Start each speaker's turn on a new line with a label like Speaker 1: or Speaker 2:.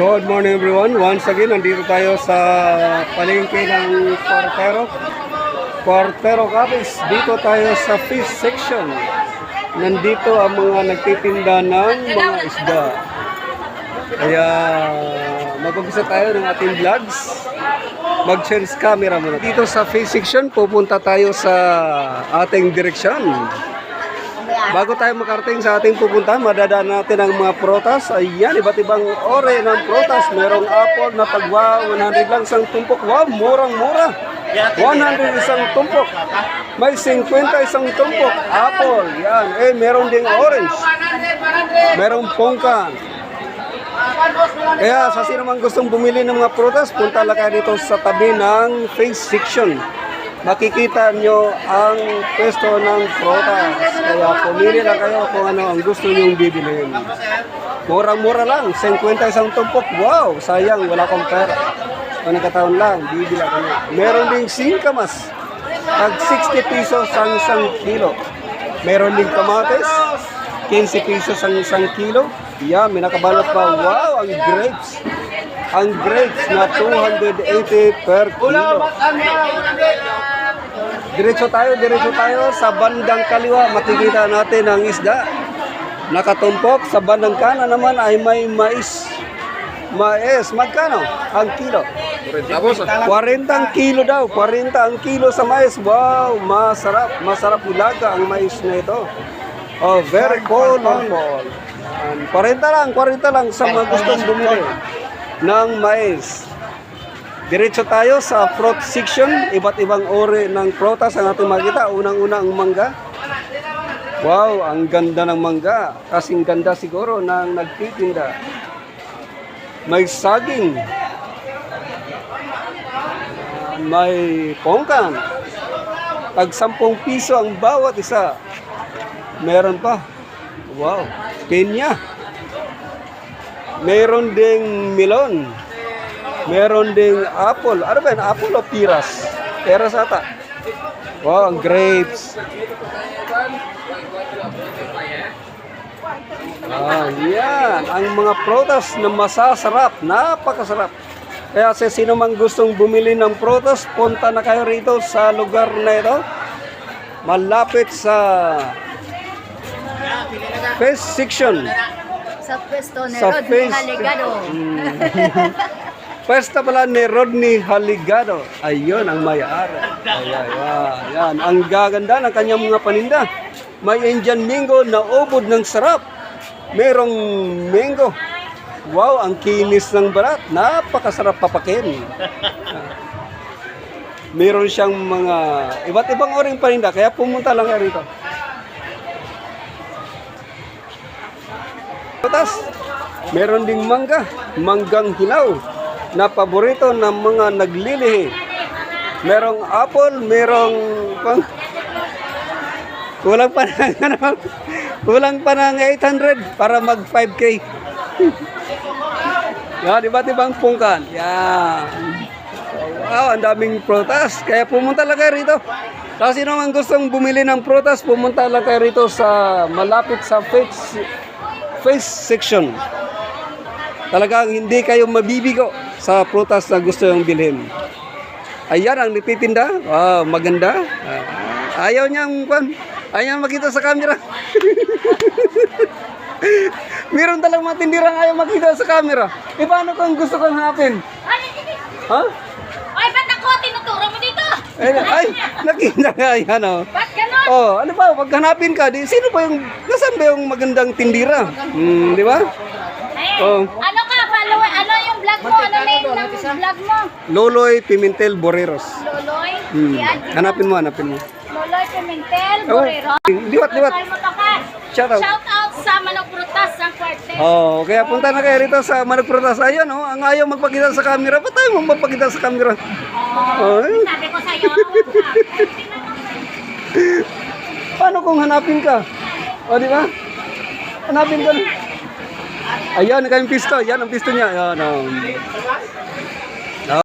Speaker 1: Good morning everyone. Once again, nandito tayo sa palengke ng Quartero. Quartero Capiz. Dito tayo sa fish section. Nandito ang mga nagtitinda ng mga isda. Kaya mag-umpisa tayo ng ating vlogs. Mag-change camera muna. Dito sa fish section, pupunta tayo sa ating direksyon. Bago tayo makarating sa ating pupuntahan, madadaan natin ang mga protas. Ayan, iba't ibang ore ng protas. Merong apple na tagwa, 100 lang isang tumpok. Wow, murang-mura. 100 isang tumpok. May 50 isang tumpok. Apple, yan. Eh, meron ding orange. Merong pongkan. Kaya sa sino man gustong bumili ng mga prutas, punta lang kayo dito sa tabi ng face section. Makikita nyo ang pwesto ng prutas. Kaya pumili lang kayo kung ano ang gusto nyong bibilhin. Murang-mura lang, 50 isang tumpok. Wow, sayang, wala kang pera. Kung nagkataon lang, bibila ka na. Meron ding singkamas. Tag 60 pesos ang isang kilo. Meron ding kamates. 15 pesos ang isang kilo. Yeah, may nakabalot pa. Wow, ang grapes. Ang grapes na 280 per kilo. Diretso tayo, diretso tayo sa bandang kaliwa. Makikita natin ang isda. Nakatumpok sa bandang kanan naman ay may mais. Mais, magkano ang kilo? 40 ang kilo daw, 40 ang kilo sa mais. Wow, masarap, masarap ilaga ang mais na ito. Oh, very colorful. And 40 lang, 40 lang sa mga gustong bumili ng mais. Diretso tayo sa fruit section, iba't ibang uri ng prutas ang ating makita. Unang-una ang mangga. Wow, ang ganda ng mangga. Kasing ganda siguro ng nagtitinda. May saging. May pongkan. Tag 10 piso ang bawat isa. Meron pa. Wow, pinya. Meron ding melon. Meron ding apple. Ano ba yan? Apple o piras? Piras ata. Wow, ang grapes. Ah, yan. Ang mga prutas na masasarap. Napakasarap. Kaya sa sino man gustong bumili ng prutas, punta na kayo rito sa lugar na ito. Malapit sa Fish section.
Speaker 2: Sa pwesto ni
Speaker 1: Sa face-
Speaker 2: Haligado.
Speaker 1: Pwesta pala ni Rodney Haligado. Ayun ang may-ari. Ayan. Ang gaganda ng kanyang mga paninda. May Indian mango na ubod ng sarap. Merong mango. Wow, ang kinis ng balat. Napakasarap papakin. Meron siyang mga iba't ibang oring paninda. Kaya pumunta lang kayo rito. Patas, meron ding mangga, manggang hilaw, na paborito ng mga naglilihi. Merong apple, merong pang kulang pa ng ano, kulang pa ng 800 para mag 5k. Yan, iba't ibang pungkan. Yan. Wow, ang daming prutas. Kaya pumunta lang kayo rito. Kasi naman gustong bumili ng prutas, pumunta lang kayo rito sa malapit sa face, face section. Talagang hindi kayo mabibigo sa prutas na gusto yung bilhin. Ayan ang nagtitinda. Wow, maganda. Ah, ayaw niyang. Ayaw makita sa camera. Meron talagang mga tindirang ayaw makita sa camera. E paano kung gusto kong hanapin? Ha?
Speaker 2: Ay, ba't ako tinuturo mo dito?
Speaker 1: Ay, ay nakita nga yan oh.
Speaker 2: Ba't ganon?
Speaker 1: Oh, ano ba, pag hanapin ka, di, sino ba yung, nasaan ba yung magandang tindira? Hmm, di ba?
Speaker 2: Eh,
Speaker 1: Oh.
Speaker 2: ano ka, follow, ano yung vlog mo? Ano name ng vlog mo?
Speaker 1: Loloy Pimentel Boreros.
Speaker 2: Loloy?
Speaker 1: Hmm. Hanapin mo, hanapin mo.
Speaker 2: Loloy Pimentel,
Speaker 1: Oh,
Speaker 2: Borero.
Speaker 1: liwat, liwat.
Speaker 2: Ka.
Speaker 1: Shout out.
Speaker 2: Shout out sa Manok Prutas ng Quartet.
Speaker 1: Oh, kaya punta na kayo rito sa Managprotas. Ayun, oh, ang ayaw magpakita sa camera. Ba't tayo mo magpakita sa camera? Oh, ayun.
Speaker 2: Sabi ko sa'yo,
Speaker 1: Paano kung hanapin ka? O, di ba? Hanapin ka. Ayan, kayong pisto. Yan ang pisto niya. Ayan, oh.